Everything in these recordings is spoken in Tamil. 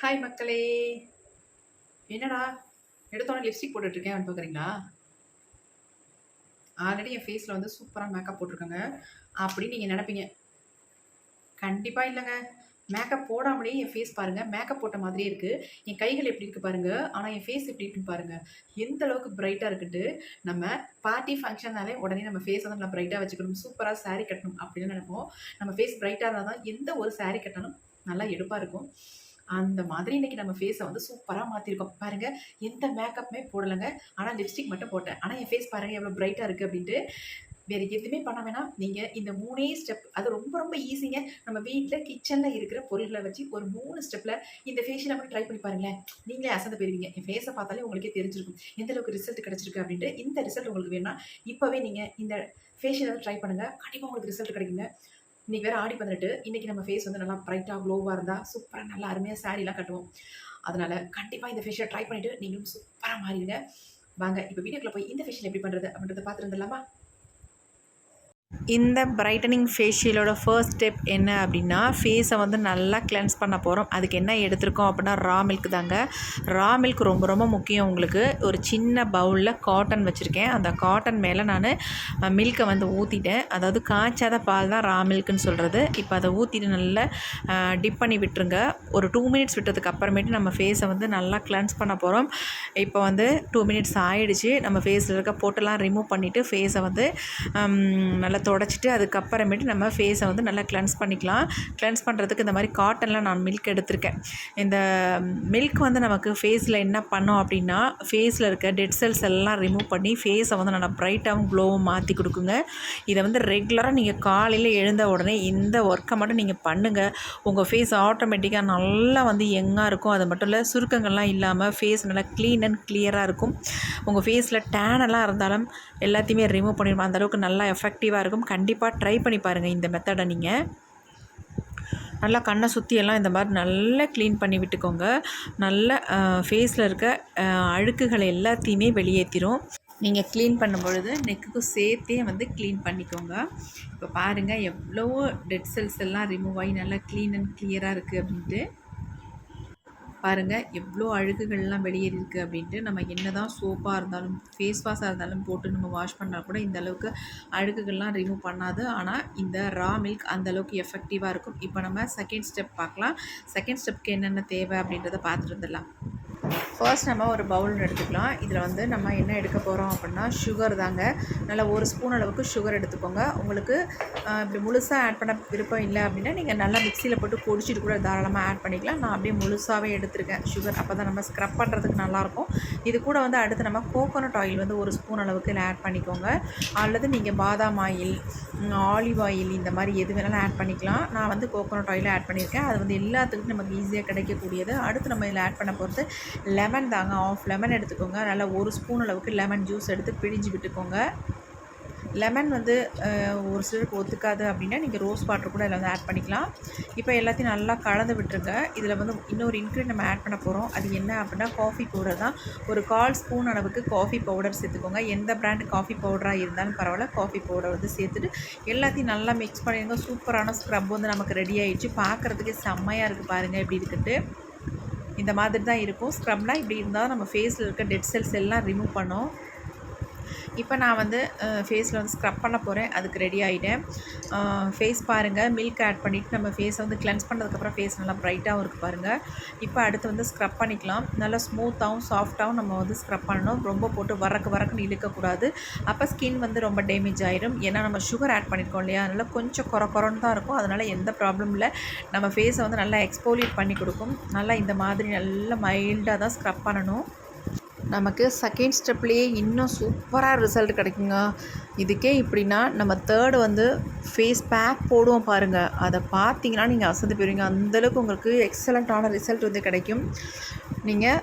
ஹாய் மக்களே. என்னடா? எடுத்தோன்னே லிப்ஸ்டிக் போட்டுட்ருக்கேன் பார்க்குறீங்களா ஆல்ரெடி என் ஃபேஸில் வந்து சூப்பராக மேக்கப் போட்டிருக்கேங்க. அப்படின்னு நீங்கள் நினைப்பீங்க. கண்டிப்பாக இல்லைங்க. மேக்கப் போடாமலே என் ஃபேஸ் பாருங்கள் மேக்கப் போட்ட மாதிரியே இருக்குது என் கைகள் எப்படி இருக்குது பாருங்கள் ஆனால் என் ஃபேஸ் எப்படி இருக்குன்னு பாருங்கள் எந்த அளவுக்கு பிரைட்டாக இருக்குன்ட்டு நம்ம பார்ட்டி ஃபங்க்ஷன்னாலே உடனே நம்ம ஃபேஸ் வந்து நல்லா பிரைட்டாக வச்சுக்கணும். சூப்பராக சாரீ கட்டணும் அப்படின்னு நினைப்போம். நம்ம ஃபேஸ் பிரைட்டாக இருந்தால் தான் எந்த ஒரு சாரீ கட்டணும் நல்லா எடுப்பாக இருக்கும். அந்த மாதிரி இன்னைக்கு நம்ம ஃபேஸை வந்து சூப்பராக மாற்றிருக்கோம் பாருங்க எந்த மேக்கப்புமே போடலைங்க. ஆனால் லிப்ஸ்டிக் மட்டும் போட்டேன். ஆனால் என் ஃபேஸ் பாருங்க எவ்வளோ பிரைட்டாக இருக்குது அப்படின்ட்டு. வேறு எதுவுமே பண்ண வேணாம். நீங்கள் இந்த மூணே ஸ்டெப் அது ரொம்ப ரொம்ப ஈஸிங்க நம்ம வீட்டில் கிச்சனில் இருக்கிற பொருள்களை வச்சு ஒரு மூணு ஸ்டெப்பில் இந்த ஃபேஷியல் மட்டும் ட்ரை பண்ணி பாருங்களேன். நீங்களே அசந்து போயிருவீங்க. என் ஃபேஸை பார்த்தாலே உங்களுக்கே தெரிஞ்சிருக்கும். எந்த அளவுக்கு ரிசல்ட் கிடச்சிருக்கு அப்படின்ட்டு. இந்த ரிசல்ட் உங்களுக்கு வேணும்னா இப்போவே நீங்கள் இந்த ஃபேஷியல் ட்ரை பண்ணுங்கள் கண்டிப்பாக உங்களுக்கு ரிசல்ட் கிடைக்குங்க. இன்னைக்கு வேறு ஆடி பதினெட்டு. இன்னைக்கு நம்ம ஃபேஸ் வந்து நல்லா பிரைட்டா க்ளோவாக இருந்தால் சூப்பராக நல்லா அருமையாக சாரீலாம் கட்டுவோம். அதனால் கண்டிப்பாக இந்த ஃபேஷியல் ட்ரை பண்ணிவிட்டு நீங்களும் சூப்பராக மாறிடுங்க. வாங்க இப்போ வீடியோக்குள்ள போய் இந்த ஃபேஷியல் எப்படி பண்ணுறது அப்படின்றத பார்த்துருந்துலாமா இந்த பிரைட்டனிங் ஃபேஷியலோட ஃபர்ஸ்ட் ஸ்டெப் என்ன அப்படின்னா ஃபேஸை வந்து நல்லா கிளென்ஸ் பண்ண போகிறோம் அதுக்கு என்ன எடுத்திருக்கோம் அப்படின்னா ரா மில்க் தாங்க. ரா மில்க் ரொம்ப ரொம்ப முக்கியம் உங்களுக்கு. ஒரு சின்ன பவுலில் காட்டன் வச்சுருக்கேன். அந்த காட்டன் மேலே நான் மில்கை வந்து ஊற்றிட்டேன் அதாவது காய்ச்சாத பால் தான் ரா மில்க்குன்னு சொல்கிறது இப்போ அதை ஊற்றிட்டு நல்லா டிப் பண்ணி விட்டுருங்க. ஒரு டூ மினிட்ஸ் விட்டதுக்கு அப்புறமேட்டு நம்ம ஃபேஸை வந்து நல்லா கிளென்ஸ் பண்ண போகிறோம் இப்போ வந்து டூ மினிட்ஸ் ஆகிடுச்சு நம்ம ஃபேஸில் இருக்க போட்டெல்லாம் ரிமூவ் பண்ணிவிட்டு ஃபேஸை வந்து நல்லா தொடச்சிட்டு அதுக்கப்புறமேட்டு நம்ம ஃபேஸை வந்து நல்லா கிளென்ஸ் பண்ணிக்கலாம். கிளென்ஸ் பண்ணுறதுக்கு இந்த மாதிரி காட்டனில் நான் மில்க் எடுத்திருக்கேன். இந்த மில்க் வந்து நமக்கு ஃபேஸில் என்ன பண்ணோம் அப்படின்னா ஃபேஸில் இருக்க டெட் செல்ஸ் எல்லாம் ரிமூவ் பண்ணி ஃபேஸை வந்து நல்லா ப்ரைட்டாகவும் க்ளோவும் மாற்றி கொடுக்குங்க. இதை வந்து ரெகுலராக நீங்கள் காலையில் எழுந்த உடனே இந்த ஒர்க்கை மட்டும் நீங்கள் பண்ணுங்கள் உங்கள் ஃபேஸ் ஆட்டோமேட்டிக்காக நல்லா வந்து எங்காக இருக்கும். அது மட்டும் இல்லை சுருக்கங்கள்லாம் இல்லாமல் ஃபேஸ் நல்லா க்ளீன் அண்ட் கிளியராக இருக்கும். உங்கள் ஃபேஸில் டேனெல்லாம் இருந்தாலும் எல்லாத்தையுமே ரிமூவ் பண்ணிடுவோம் அந்தளவுக்கு நல்லா எஃபெக்டிவாக இருக்கும். கண்டிப்பாக ட்ரை பண்ணி பாருங்கள் இந்த மெத்தடை நீங்கள் நல்லா கண்ணை சுற்றியெல்லாம் இந்த மாதிரி நல்லா க்ளீன் பண்ணி விட்டுக்கோங்க. நல்ல ஃபேஸில் இருக்க அழுக்குகளை எல்லாத்தையுமே வெளியேற்றிடும் நீங்கள் க்ளீன் பண்ணும் பொழுது நெக்குக்கும் சேர்த்தே வந்து க்ளீன் பண்ணிக்கோங்க. இப்போ பாருங்கள் எவ்வளோ டெட் செல்ஸ் எல்லாம் ரிமூவ் ஆகி நல்லா க்ளீன் அண்ட் கிளியராக இருக்குது அப்படின்ட்டு. பாருங்கள் எவ்வளோ அழுகுகள்லாம் வெளியேறி இருக்குது அப்படின்ட்டு. நம்ம என்ன தான் சோப்பாக இருந்தாலும் ஃபேஸ் வாஷாக இருந்தாலும் போட்டு நம்ம வாஷ் பண்ணால் கூட இந்த அளவுக்கு அழுகுகள்லாம் ரிமூவ் பண்ணாது. ஆனால் இந்த ரா மில்க் அந்த அளவுக்கு எஃபெக்டிவாக இருக்கும். இப்போ நம்ம செகண்ட் ஸ்டெப் பார்க்கலாம். செகண்ட் ஸ்டெப்க்கு என்னென்ன தேவை அப்படின்றத பார்த்துட்டு வந்துடலாம். ஃபர்ஸ்ட் நம்ம ஒரு பவுல் எடுத்துக்கலாம். இதில் வந்து நம்ம என்ன எடுக்க போகிறோம் அப்படின்னா சுகர் தாங்க. நல்லா ஒரு ஸ்பூன் அளவுக்கு சுகர் எடுத்துக்கோங்க. உங்களுக்கு இப்படி முழுசாக ஆட் பண்ண விருப்பம் இல்லை அப்படின்னா நீங்கள் நல்லா மிக்சியில் போட்டு பொடிச்சிட்டு கூட தாராளமாக ஆட் பண்ணிக்கலாம். நான் அப்படியே முழுசாகவே எடுத்திருக்கேன் சுகர் அப்போ தான் நம்ம ஸ்க்ரப் பண்ணுறதுக்கு நல்லாயிருக்கும். இது கூட வந்து அடுத்து நம்ம கோகோனட் ஆயில் வந்து ஒரு ஸ்பூன் அளவுக்கு இதில் ஆட் பண்ணிக்கோங்க. அல்லது நீங்கள் பாதாம் ஆயில் ஆலிவ் ஆயில் இந்த மாதிரி எது வேணாலும் ஆட் பண்ணிக்கலாம். நான் வந்து கோகோனட் ஆயில் ஆட் பண்ணியிருக்கேன். அது வந்து எல்லாத்துக்கும் நமக்கு ஈஸியாக கிடைக்கக்கூடியது. அடுத்து நம்ம இதில் ஆட் பண்ண போகிறது லெமன் லெமன் தாங்க ஆஃப் லெமன் எடுத்துக்கோங்க. நல்லா ஒரு ஸ்பூன் அளவுக்கு லெமன் ஜூஸ் எடுத்து பிழிஞ்சு விட்டுக்கோங்க. லெமன் வந்து ஒரு சிலருக்கு ஒத்துக்காது அப்படின்னா நீங்கள் ரோஸ் வாட்டர் கூட இதில் வந்து ஆட் பண்ணிக்கலாம். இப்போ எல்லாத்தையும் நல்லா கலந்து விட்டுருங்க. இதில் வந்து இன்னொரு இன்க்ரீட் நம்ம ஆட் பண்ண போகிறோம் அது என்ன அப்படின்னா காஃபி பவுடர் தான். ஒரு கால் ஸ்பூன் அளவுக்கு காஃபி பவுடர் சேர்த்துக்கோங்க. எந்த பிராண்ட் காஃபி பவுடராக இருந்தாலும் பரவாயில்ல. காஃபி பவுடர் வந்து சேர்த்துட்டு எல்லாத்தையும் நல்லா மிக்ஸ் பண்ணிடுங்க. சூப்பரான ஸ்க்ரப் வந்து நமக்கு ரெடி ஆகிடுச்சு பார்க்குறதுக்கே செம்மையாக இருக்குது பாருங்கள் எப்படி இருக்குன்ட்டு. இந்த மாதிரி தான் இருக்கும். ஸ்க்ரப்னால் இப்படி இருந்தால் நம்ம ஃபேஸில் இருக்க டெட் செல்ஸ் எல்லாம் ரிமூவ் பண்ணோம். இப்போ நான் வந்து ஃபேஸில் வந்து ஸ்க்ரப் பண்ண போகிறேன் அதுக்கு ரெடி ஆகிட்டேன் ஃபேஸ் பாருங்கள் மில்க் ஆட் பண்ணிவிட்டு நம்ம ஃபேஸை வந்து கிளென்ஸ் பண்ணதுக்கப்புறம் ஃபேஸ் நல்லா ப்ரைட்டாகவும் இருக்குது பாருங்கள் இப்போ அடுத்து வந்து ஸ்க்ரப் பண்ணிக்கலாம். நல்லா ஸ்மூத்தாகவும் சாஃப்ட்டாகவும் நம்ம வந்து ஸ்க்ரப் பண்ணணும். ரொம்ப போட்டு வரக்கு வரக்குன்னு இழுக்கக்கூடாது. அப்போ ஸ்கின் வந்து ரொம்ப டேமேஜ் ஆகிடும் ஏன்னா நம்ம சுகர் ஆட் பண்ணியிருக்கோம் இல்லையா? அதனால் கொஞ்சம் குறை குறன்னு தான் இருக்கும். அதனால் எந்த ப்ராப்ளம் இல்லை. நம்ம ஃபேஸை வந்து நல்லா எக்ஸ்போலியேட் பண்ணி கொடுக்கும். நல்லா இந்த மாதிரி நல்லா மைல்டாக தான் ஸ்க்ரப் பண்ணணும். நமக்கு செகண்ட் ஸ்டெப்லேயே இன்னும் சூப்பராக ரிசல்ட் கிடைக்குங்க. இதுக்கே இப்படின்னா நம்ம தேர்டு வந்து ஃபேஸ் பேக் போடுவோம் பாருங்கள் அதை பார்த்தீங்கன்னா நீங்கள் அசந்து போயிருவீங்க. அந்தளவுக்கு உங்களுக்கு எக்ஸலண்ட்டான ரிசல்ட் வந்து கிடைக்கும். நீங்கள்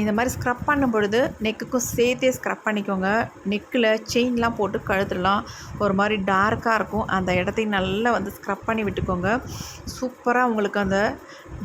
இந்த மாதிரி ஸ்க்ரப் பண்ணும் பொழுது நெக்குக்கும் சேர்த்தே ஸ்க்ரப் பண்ணிக்கோங்க. நெக்கில் செயின்லாம் போட்டு கழுத்துலாம் ஒரு மாதிரி டார்க்காக இருக்கும். அந்த இடத்தையும் நல்லா வந்து ஸ்க்ரப் பண்ணி விட்டுக்கோங்க. சூப்பராக உங்களுக்கு அந்த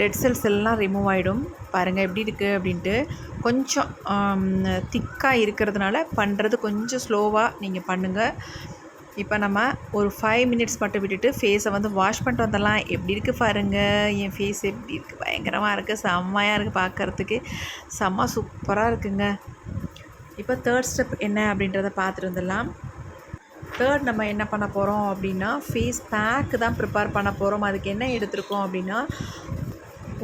டெட் செல்ஸ் எல்லாம் ரிமூவ் ஆகிடும் பாருங்கள் எப்படி இருக்குது அப்படின்ட்டு. கொஞ்சம் திக்காக இருக்கிறதுனால பண்ணுறது கொஞ்சம் ஸ்லோவாக நீங்கள் பண்ணுங்கள் இப்போ நம்ம ஒரு ஃபைவ் மினிட்ஸ் மட்டும் விட்டுட்டு ஃபேஸை வந்து வாஷ் பண்ணிட்டு வந்துடலாம். எப்படி இருக்குது பாருங்கள் என் ஃபேஸ் எப்படி இருக்குது பயங்கரமாக இருக்குது செம்மையாக இருக்குது பார்க்குறதுக்கு. செம்ம சூப்பராக இருக்குங்க. இப்போ தேர்ட் ஸ்டெப் என்ன அப்படின்றத பார்த்துட்டு வந்துடலாம். தேர்ட் நம்ம என்ன பண்ண போகிறோம் அப்படின்னா ஃபேஸ் பேக்கு தான் ப்ரிப்பேர் பண்ண போகிறோம் அதுக்கு என்ன எடுத்திருக்கோம் அப்படின்னா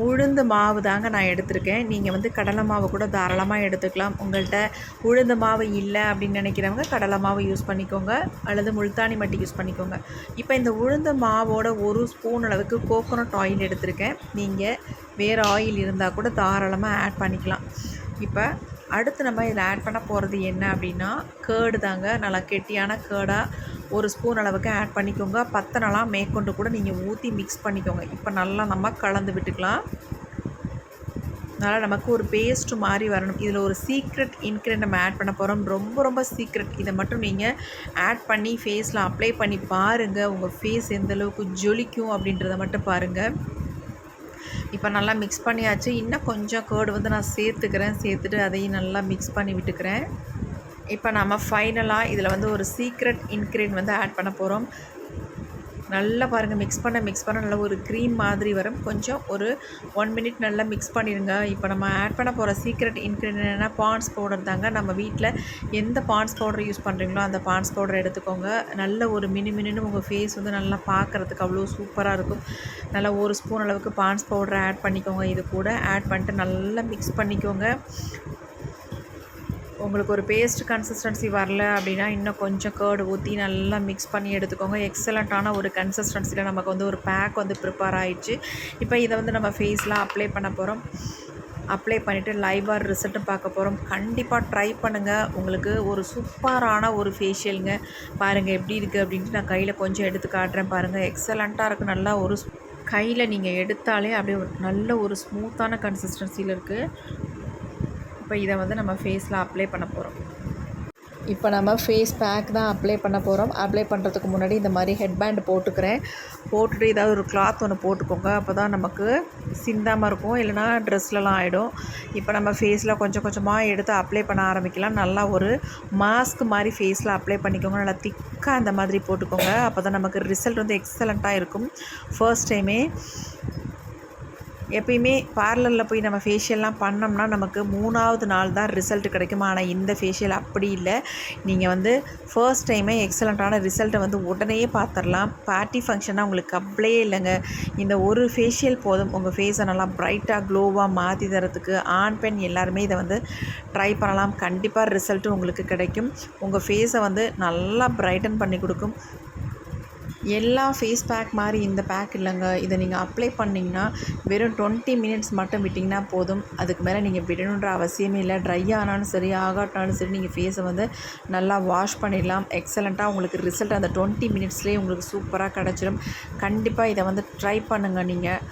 உளுந்து மாவு தாங்க நான் எடுத்திருக்கேன். நீங்கள் வந்து கடலை மாவு கூட தாராளமாக எடுத்துக்கலாம். உங்கள்கிட்ட உளுந்து மாவு இல்லை அப்படின்னு நினைக்கிறவங்க கடலை மாவு யூஸ் பண்ணிக்கோங்க. அல்லது முல்தானி மட்டி யூஸ் பண்ணிக்கோங்க. இப்போ இந்த உளுந்து மாவோட ஒரு ஸ்பூன் அளவுக்கு கோகோனட் ஆயில் எடுத்திருக்கேன். நீங்கள் வேறு ஆயில் இருந்தால் கூட தாராளமாக ஆட் பண்ணிக்கலாம். இப்போ அடுத்து நம்ம இதில் ஆட் பண்ண போகிறது என்ன அப்படின்னா கேர்டு தாங்க. நல்லா கெட்டியான கேர்டாக ஒரு ஸ்பூன் அளவுக்கு ஆட் பண்ணிக்கோங்க. பத்தனலாம் மேற்கொண்டு கூட நீங்கள் ஊற்றி மிக்ஸ் பண்ணிக்கோங்க. இப்போ நல்லா நம்ம கலந்து விட்டுக்கலாம். நல்லா நமக்கு ஒரு பேஸ்ட் மாதிரி வரணும். இதில் ஒரு சீக்ரெட் இன்க்ரீடியன்ட் நம்ம ஆட் பண்ண போகிறோம் ரொம்ப ரொம்ப சீக்ரெட் இதை மட்டும் நீங்கள் ஆட் பண்ணி ஃபேஸில் அப்ளை பண்ணி பாருங்கள் உங்கள் ஃபேஸ் எந்தளவுக்கு ஜொலிக்கும் அப்படின்றத மட்டும் பாருங்கள் இப்போ நல்லா மிக்ஸ் பண்ணியாச்சு. இன்னும் கொஞ்சம் கேர்டு வந்து நான் சேர்த்துக்கிறேன். சேர்த்துட்டு அதையும் நல்லா மிக்ஸ் பண்ணி விட்டுக்கிறேன். இப்போ நம்ம ஃபைனலாக இதில் வந்து ஒரு சீக்ரெட் இன்க்ரீடியன்ட் வந்து ஆட் பண்ண போகிறோம் நல்லா பாருங்கள் மிக்ஸ் பண்ண மிக்ஸ் பண்ண நல்லா ஒரு க்ரீம் மாதிரி வரும். கொஞ்சம் ஒரு ஒன் மினிட் நல்லா மிக்ஸ் பண்ணிடுங்க இப்போ நம்ம ஆட் பண்ண போகிற சீக்ரெட் இன்க்ரீடியன்ட் என்ன பான்ஸ் பவுடர் தாங்க. நம்ம வீட்டில் எந்த பான்ஸ் பவுடர் யூஸ் பண்ணுறீங்களோ அந்த பான்ஸ் பவுடர் எடுத்துக்கோங்க. நல்ல ஒரு மினி மினின்னு உங்கள் ஃபேஸ் வந்து நல்லா பார்க்குறதுக்கு அவ்வளோ சூப்பராக இருக்கும். நல்லா ஒரு ஸ்பூன் அளவுக்கு பான்ஸ் பவுடரை ஆட் பண்ணிக்கோங்க. இது கூட ஆட் பண்ணிட்டு நல்லா மிக்ஸ் பண்ணிக்கோங்க. உங்களுக்கு ஒரு பேஸ்ட் கன்சிஸ்டன்சி வரல அப்படின்னா இன்னும் கொஞ்சம் கேர்டு ஊற்றி நல்லா மிக்ஸ் பண்ணி எடுத்துக்கோங்க. எக்ஸலண்ட்டான ஒரு கன்சிஸ்டன்சியில் நமக்கு வந்து ஒரு பேக் வந்து ப்ரிப்பேர் ஆகிடுச்சு இப்போ இதை வந்து நம்ம ஃபேஸ்லாம் அப்ளை பண்ண போகிறோம் அப்ளை பண்ணிவிட்டு லைவாக ரிசல்ட்டும் பார்க்க போகிறோம் கண்டிப்பாக ட்ரை பண்ணுங்கள் உங்களுக்கு ஒரு சூப்பரான ஒரு ஃபேஷியலுங்க பாருங்கள் எப்படி இருக்குது அப்படின்ட்டு நான் கையில் கொஞ்சம் எடுத்து காட்டுறேன் பாருங்கள் எக்ஸலண்ட்டாக இருக்குது நல்லா ஒரு கையில் நீங்கள் எடுத்தாலே அப்படியே நல்ல ஒரு ஸ்மூத்தான கன்சிஸ்டன்சியில் இருக்குது இப்போ இதை வந்து நம்ம ஃபேஸில் அப்ளை பண்ண போகிறோம் இப்போ நம்ம ஃபேஸ் பேக் தான் அப்ளை பண்ண போகிறோம் அப்ளை பண்ணுறதுக்கு முன்னாடி இந்த மாதிரி ஹெட்பேண்ட் போட்டுக்கிறேன். போட்டுட்டு ஏதாவது ஒரு கிளாத் ஒன்று போட்டுக்கோங்க. அப்போ தான் நமக்கு சிந்தாமல் இருக்கும். இல்லைனா ட்ரெஸ்லலாம் ஆகிடும் இப்போ நம்ம ஃபேஸில் கொஞ்சம் கொஞ்சமாக எடுத்து அப்ளை பண்ண ஆரம்பிக்கலாம். நல்லா ஒரு மாஸ்க் மாதிரி ஃபேஸில் அப்ளை பண்ணிக்கோங்க. நல்லா திக்காக அந்த மாதிரி போட்டுக்கோங்க. அப்போ தான் நமக்கு ரிசல்ட் வந்து எக்ஸலண்ட்டாக இருக்கும். ஃபர்ஸ்ட் டைமே எப்பயுமே பார்லரில் போய் நம்ம ஃபேஷியல்லாம் பண்ணோம்னா நமக்கு மூணாவது நாள் தான் ரிசல்ட் கிடைக்கும்? ஆனால் இந்த ஃபேஷியல் அப்படி இல்லை. நீங்கள் வந்து ஃபர்ஸ்ட் டைமே எக்ஸலண்ட்டான ரிசல்ட்டை வந்து உடனே பார்த்துடலாம் பார்ட்டி ஃபங்க்ஷனாக உங்களுக்கு கப்ளே இல்லைங்க. இந்த ஒரு ஃபேஷியல் போதும். உங்கள் ஃபேஸை நல்லா ப்ரைட்டாக க்ளோவாக மாற்றி தரத்துக்கு ஆண் பெண் எல்லாருமே இதை வந்து ட்ரை பண்ணலாம். கண்டிப்பாக ரிசல்ட்டும் உங்களுக்கு கிடைக்கும். உங்கள் ஃபேஸை வந்து நல்லா ப்ரைட்டன் பண்ணி கொடுக்கும். எல்லா ஃபேஸ் பேக் மாதிரி இந்த பேக் இல்லைங்க. இதை நீங்கள் அப்ளை பண்ணிங்கன்னா வெறும் டுவெண்ட்டி மினிட்ஸ் மட்டும் விட்டிங்கன்னா போதும். அதுக்கு மேலே நீங்கள் விடணுன்ற அவசியமே இல்லை. ட்ரை ஆனாலும் சரி ஆகாட்டாலும் சரி நீங்கள் ஃபேஸை வந்து நல்லா வாஷ் பண்ணிடலாம். எக்ஸலண்ட்டாக உங்களுக்கு ரிசல்ட் அந்த டுவெண்ட்டி மினிட்ஸ்லேயே உங்களுக்கு சூப்பராக கிடச்சிடும் கண்டிப்பாக இதை வந்து ட்ரை பண்ணுங்கள் நீங்கள்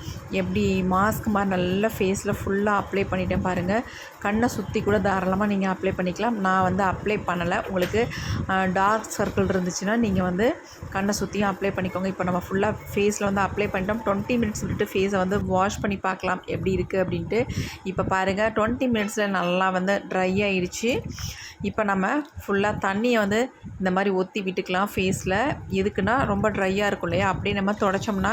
எப்படி மாஸ்க் மாதிரி நல்லா ஃபேஸில் ஃபுல்லாக அப்ளை பண்ணிட்டேன் பாருங்கள் கண்ணை சுற்றி கூட தாராளமாக நீங்கள் அப்ளை பண்ணிக்கலாம். நான் வந்து அப்ளை பண்ணலை. உங்களுக்கு டார்க் சர்க்கிள் இருந்துச்சுன்னா நீங்கள் வந்து கண்ணை சுற்றியும் அப்ளை அப்ளை பண்ணிக்கோங்க. இப்போ நம்ம ஃபுல்லாக ஃபேஸில் வந்து அப்ளை பண்ணிட்டோம். டுவெண்ட்டி மினிட்ஸ் விட்டுட்டு ஃபேஸை வந்து வாஷ் பண்ணி பார்க்கலாம். எப்படி இருக்குது அப்படின்ட்டு. இப்போ பாருங்கள் டுவெண்ட்டி மினிட்ஸில் நல்லா வந்து ட்ரை ஆகிடுச்சு இப்போ நம்ம ஃபுல்லாக தண்ணியை வந்து இந்த மாதிரி ஒத்தி விட்டுக்கலாம் ஃபேஸில் எதுக்குன்னா ரொம்ப ட்ரையாக இருக்கும் இல்லையா? அப்படியே நம்ம தொடச்சோம்னா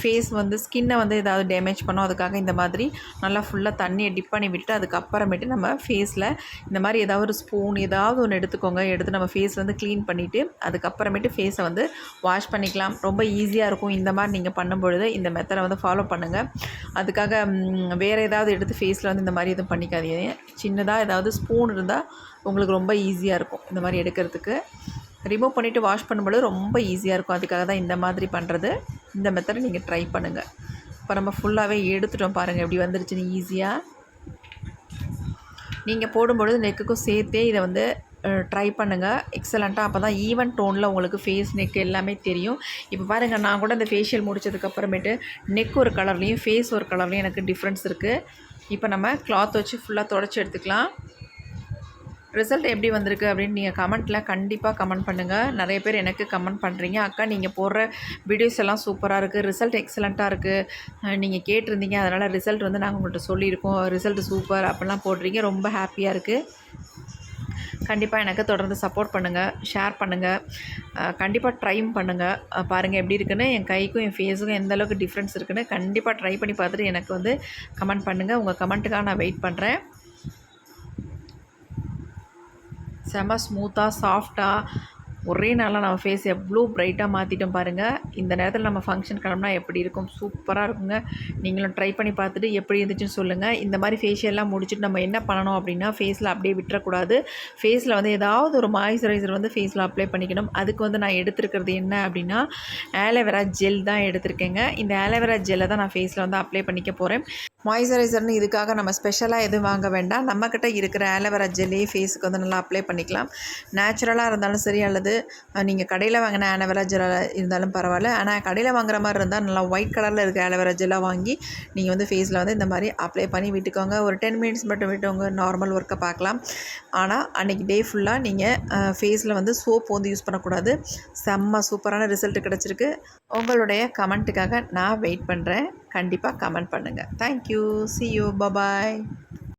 ஃபேஸ் வந்து ஸ்கின்னை வந்து ஏதாவது டேமேஜ் பண்ணோம். அதுக்காக இந்த மாதிரி நல்லா ஃபுல்லாக தண்ணியை டிப் பண்ணி விட்டு அதுக்கப்புறமேட்டு நம்ம ஃபேஸில் இந்த மாதிரி ஏதாவது ஒரு ஸ்பூன் ஏதாவது ஒன்று எடுத்துக்கோங்க. எடுத்து நம்ம ஃபேஸ் வந்து க்ளீன் பண்ணிவிட்டு அதுக்கப்புறமேட்டு ஃபேஸை வந்து வாஷ் பண்ணிக்கலாம். ரொம்ப ஈஸியாக இருக்கும். இந்த மாதிரி நீங்கள் பண்ணும்பொழுது இந்த மெத்தடை வந்து ஃபாலோ பண்ணுங்கள் அதுக்காக வேறு ஏதாவது எடுத்து ஃபேஸில் வந்து இந்த மாதிரி எதுவும் பண்ணிக்காதீங்க. சின்னதாக ஏதாவது ஸ்பூன் இருந்தால் உங்களுக்கு ரொம்ப ஈஸியாக இருக்கும். இந்த மாதிரி எடுக்கிறதுக்கு. ரிமூவ் பண்ணிவிட்டு வாஷ் பண்ணும்பொழுது ரொம்ப ஈஸியாக இருக்கும். அதுக்காக தான் இந்த மாதிரி பண்ணுறது இந்த மெத்தடை நீங்கள் ட்ரை பண்ணுங்கள் இப்போ நம்ம ஃபுல்லாகவே எடுத்துட்டோம் பாருங்கள் எப்படி வந்துருச்சுன்னு ஈஸியாக நீங்கள் போடும்பொழுது நெக்குக்கும் சேர்த்தே இதை வந்து ட்ரை பண்ணுங்கள் எக்ஸலண்ட்டாக அப்போ தான் ஈவன் டோனில் உங்களுக்கு ஃபேஸ் நெக் எல்லாமே தெரியும். இப்போ பாருங்கள் நான் கூட இந்த ஃபேஷியல் முடிச்சதுக்கப்புறமேட்டு நெக் ஒரு கலர்லேயும் ஃபேஸ் ஒரு கலர்லேயும் எனக்கு டிஃப்ரென்ஸ் இருக்குது இப்போ நம்ம கிளாத் வச்சு ஃபுல்லாக தொடச்சி எடுத்துக்கலாம். ரிசல்ட் எப்படி வந்திருக்கு அப்படின்னு நீங்கள் கமெண்ட்டில் கண்டிப்பாக கமெண்ட் பண்ணுங்கள் நிறைய பேர் எனக்கு கமெண்ட் பண்ணுறீங்க அக்கா நீங்கள் போடுற வீடியோஸ் எல்லாம் சூப்பராக இருக்குது ரிசல்ட் எக்ஸலண்ட்டாக இருக்குது நீங்கள் கேட்டிருந்தீங்க. அதனால் ரிசல்ட் வந்து நாங்கள் உங்கள்கிட்ட சொல்லியிருக்கோம். ரிசல்ட் சூப்பர் அப்படிலாம் போடுறீங்க. ரொம்ப ஹாப்பியாக இருக்குது கண்டிப்பாக எனக்கு தொடர்ந்து சப்போர்ட் பண்ணுங்கள் ஷேர் பண்ணுங்கள் கண்டிப்பாக ட்ரைம் பண்ணுங்கள் பாருங்கள் எப்படி இருக்குன்னு. என் கைக்கும் என் ஃபேஸுக்கும் எந்த அளவுக்கு டிஃப்ரென்ஸ் இருக்குன்னு கண்டிப்பாக ட்ரை பண்ணி பார்த்துட்டு எனக்கு வந்து கமெண்ட் பண்ணுங்கள் உங்கள் கமெண்ட்டுக்காக நான் வெயிட் பண்ணுறேன் செம ஸ்மூத்தாக சாஃப்டாக ஒரே நாளாக நம்ம ஃபேஸ் எவ்வளோ பிரைட்டாக மாற்றிட்டோம் பாருங்கள் இந்த நேரத்தில் நம்ம ஃபங்க்ஷன் கிளம்புனா எப்படி இருக்கும்? சூப்பராக இருக்குங்க. நீங்களும் ட்ரை பண்ணி பார்த்துட்டு எப்படி இருந்துச்சுன்னு சொல்லுங்கள் இந்த மாதிரி ஃபேஷியல்லாம் முடிச்சுட்டு நம்ம என்ன பண்ணணும் அப்படின்னா ஃபேஸில் அப்படியே விட்டுறக்கூடாது. ஃபேஸில் வந்து ஏதாவது ஒரு மாய்ஸ்சரைசர் வந்து ஃபேஸில் அப்ளை பண்ணிக்கணும். அதுக்கு வந்து நான் எடுத்துருக்கிறது என்ன அப்படின்னா ஆலோவேரா ஜெல் தான் எடுத்திருக்கேங்க. இந்த ஆலோவேரா ஜெல்லை தான் நான் ஃபேஸில் வந்து அப்ளை பண்ணிக்க போகிறேன் மாய்ஸ்சரைசர்னு இதுக்காக நம்ம ஸ்பெஷலாக எதுவும் வாங்க வேண்டாம். நம்மக்கிட்ட இருக்கிற ஆலோவேரா ஜெல்லே ஃபேஸுக்கு வந்து நல்லா அப்ளை பண்ணிக்கலாம். நேச்சுரலாக இருந்தாலும் சரி அல்லது நீங்கள் கடையில் வாங்கின ஆலோவேரா ஜெல்லாக இருந்தாலும் பரவாயில்ல. ஆனால் கடையில் வாங்குற மாதிரி இருந்தால் நல்லா ஒயிட் கலரில் இருக்க ஆலோவேரா ஜெல்லாக வாங்கி நீங்கள் வந்து ஃபேஸில் வந்து இந்த மாதிரி அப்ளை பண்ணி விட்டுக்கோங்க. ஒரு டென் மினிட்ஸ் மட்டும் விட்டுவங்க நார்மல் ஒர்க்கை பார்க்கலாம். ஆனால் அன்றைக்கி டே ஃபுல்லாக நீங்கள் ஃபேஸில் வந்து சோப் வந்து யூஸ் பண்ணக்கூடாது. செம்ம சூப்பரான ரிசல்ட் கிடச்சிருக்கு. உங்களுடைய கமெண்ட்டுக்காக நான் வெயிட் பண்ணுறேன் கண்டிப்பாக கமெண்ட் பண்ணுங்கள் தேங்க்யூ சி யூ பபாய்